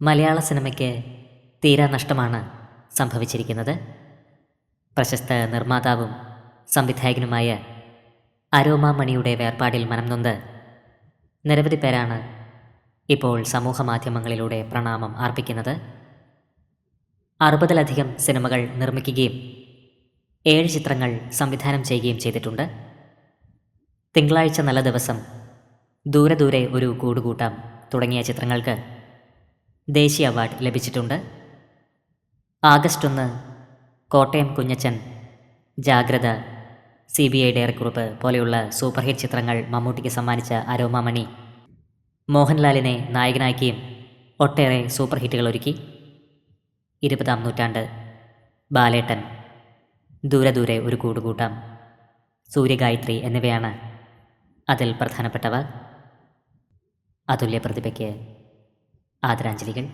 മലയാള സിനിമയ്ക്ക് തീരാ നഷ്ടമാണ് സംഭവിച്ചിരിക്കുന്നത്. പ്രശസ്ത നിർമ്മാതാവും സംവിധായകനുമായ അരോമ മണിയുടെ വേർപാടിൽ മനം നൊന്ത് നിരവധി പേരാണ് ഇപ്പോൾ സമൂഹമാധ്യമങ്ങളിലൂടെ പ്രണാമം അർപ്പിക്കുന്നത്. അറുപതിലധികം സിനിമകൾ നിർമ്മിക്കുകയും ഏഴ് ചിത്രങ്ങൾ സംവിധാനം ചെയ്യുകയും ചെയ്തിട്ടുണ്ട്. തിങ്കളാഴ്ച നല്ല ദിവസം ദൂരെ ദൂരെ ഒരു കൂടുകൂട്ടം തുടങ്ങിയ ചിത്രങ്ങൾക്ക് ദേശീയ അവാർഡ് ലഭിച്ചിട്ടുണ്ട്. ആഗസ്റ്റ് ഒന്ന് കോട്ടയം കുഞ്ഞച്ചൻ ജാഗ്രത സി ബി ഐ ഡയറക്കുറിപ്പ് പോലെയുള്ള സൂപ്പർ ഹിറ്റ് ചിത്രങ്ങൾ മമ്മൂട്ടിക്ക് സമ്മാനിച്ച അരോമാമണി. മോഹൻലാലിനെ നായകനാക്കിയും ഒട്ടേറെ സൂപ്പർ ഹിറ്റുകൾ ഒരുക്കി. ഇരുപതാം നൂറ്റാണ്ട് ബാലേട്ടൻ ദൂരെ ദൂരെ ഒരു കൂടുകൂട്ടം. സൂര്യഗായത്രി എന്നിവയാണ് അതിൽ പ്രധാനപ്പെട്ടവ അതുല്യ പ്രതിഭയ്ക്ക് ആദരാഞ്ജലികൾ.